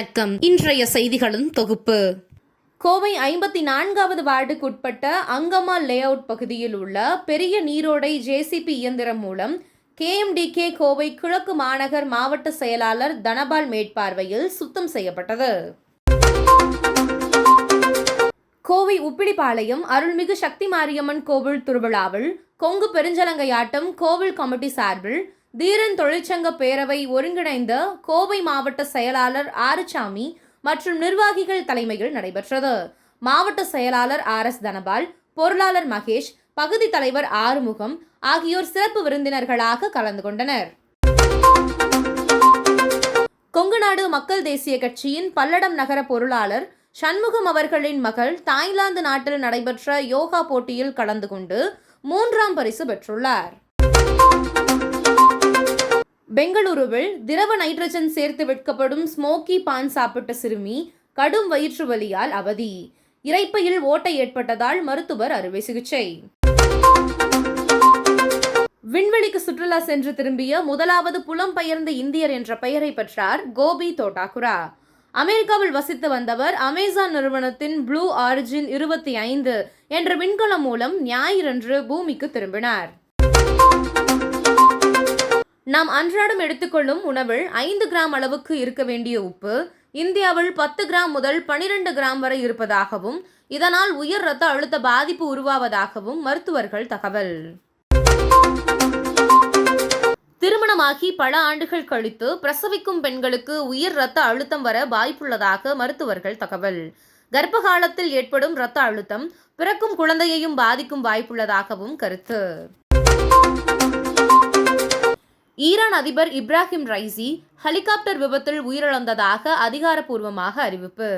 வணக்கம். இன்றைய செய்திகளின் தொகுப்பு. கோவை ஐம்பத்தி நான்காவது வார்டுக்குட்பட்ட அங்கம்மா லேஅவுட் பகுதியில் உள்ள பெரிய நீரோடை ஜேசிபி இயந்திரம் மூலம் கேஎம்டிகே கோவை கிழக்கு மாநகர் மாவட்ட செயலாளர் தனபால் மேற்பார்வையில் சுத்தம் செய்யப்பட்டது. கோவை உப்பிடிப்பாளையம் அருள்மிகு சக்தி மாரியம்மன் கோவில் திருவிழாவில் கொங்கு பெருஞ்சலங்கையாட்டம் கோவில் கமிட்டி சார்பில் தீரன் தொழிற்சங்க பேரவை ஒருங்கிணைந்த கோவை மாவட்ட செயலாளர் ஆறுசாமி மற்றும் நிர்வாகிகள் தலைமையில் நடைபெற்றது. மாவட்ட செயலாளர் ஆர் எஸ் தனபால் பொருளாளர் மகேஷ் பகுதி தலைவர் ஆறுமுகம் ஆகியோர் சிறப்பு விருந்தினர்களாக கலந்து கொண்டனர். கொங்குநாடு மக்கள் தேசிய கட்சியின் பல்லடம் நகர பொருளாளர் சண்முகம் அவர்களின் மகள் தாய்லாந்து நாட்டில் நடைபெற்ற யோகா போட்டியில் கலந்து கொண்டு மூன்றாம் பரிசு பெற்றுள்ளார். பெங்களூருவில் திரவ நைட்ரஜன் சேர்த்து விற்கப்படும் ஸ்மோக்கி பான் சாப்பிட்ட சிறுமி கடும் வயிற்று வலியால் அவதி. இறைப்பையில் ஓட்டை ஏற்பட்டதால் மருத்துவர் அறுவை சிகிச்சை. விண்வெளிக்கு சுற்றுலா சென்று திரும்பிய முதலாவது புலம்பெயர்ந்த இந்தியர் என்ற பெயரை பெற்றார் கோபி தோட்டாகுரா அமெரிக்காவில் வசித்து வந்தவர் அமேசான் நிறுவனத்தின் ப்ளூ ஆரிஜின் இருபத்தி ஐந்து என்ற விண்கலம் மூலம் ஞாயிறன்று பூமிக்கு திரும்பினார். நாம் அன்றாடம் எடுத்துக்கொள்ளும் உணவில் ஐந்து கிராம் அளவுக்கு இருக்க வேண்டிய உப்பு இந்தியாவில் பத்து கிராம் முதல் பனிரெண்டு கிராம் வரை இருப்பதாகவும் இதனால் உயர் ரத்த அழுத்த பாதிப்பு உருவாவதாகவும் மருத்துவர்கள் தகவல். திருமணமாகி பல ஆண்டுகள் கழித்து பிரசவிக்கும் பெண்களுக்கு உயர் இரத்த அழுத்தம் வர வாய்ப்புள்ளதாக மருத்துவர்கள் தகவல். கர்ப்ப காலத்தில் ஏற்படும் இரத்த அழுத்தம் பிறக்கும் குழந்தையையும் பாதிக்கும் வாய்ப்புள்ளதாகவும் கருத்து. ஈரான் அதிபர் இப்ராஹிம் ரைசி ஹெலிகாப்டர் விபத்தில் உயிரிழந்ததாக அதிகாரப்பூர்வமாக அறிவிப்பு.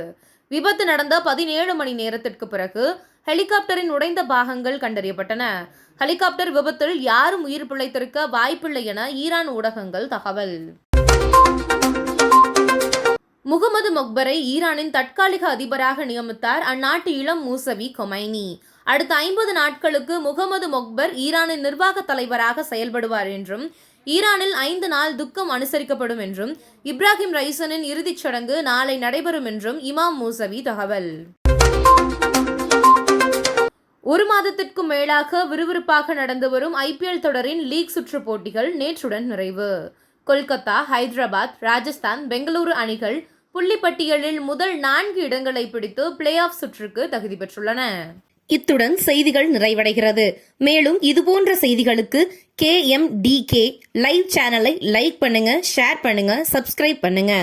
விபத்து நடந்த பதினேழு மணி நேரத்திற்கு பிறகு ஹெலிகாப்டரின் உடைந்த பாகங்கள் கண்டறியப்பட்டன. ஹெலிகாப்டர் விபத்தில் யாரும் உயிர் பிழைத்திருக்க வாய்ப்பில்லை என ஈரான் ஊடகங்கள் தகவல். முகமது மொக்பரை ஈரானின் தற்காலிக அதிபராக நியமித்தார் அந்நாட்டு இளம் மூசவி கொமைனி. அடுத்த ஐம்பது நாட்களுக்கு முகமது மொக்பர் ஈரானின் நிர்வாக தலைவராக செயல்படுவார் என்றும் ஈரானில் ஐந்து நாள் துக்கம் அனுசரிக்கப்படும் என்றும் இப்ராஹிம் ரைசனின் இறுதிச் சடங்கு நாளை நடைபெறும் என்றும் இமாம் மூசவி தகவல். ஒரு மாதத்திற்கும் மேலாக விறுவிறுப்பாக நடந்து வரும் ஐபிஎல் தொடரின் லீக் சுற்று போட்டிகள் நேற்றுடன் நிறைவு. கொல்கத்தா ஹைதராபாத் ராஜஸ்தான் பெங்களூரு அணிகள் புள்ளிப்பட்டியலில் முதல் நான்கு இடங்களை பிடித்து பிளே ஆஃப் சுற்றுக்கு தகுதி பெற்றுள்ளன. இத்துடன் செய்திகள் நிறைவடைகிறது. மேலும் இதுபோன்ற செய்திகளுக்கு K M D K live சேனலை லைக் பண்ணுங்க ஷேர் பண்ணுங்க சப்ஸ்கிரைப் பண்ணுங்க.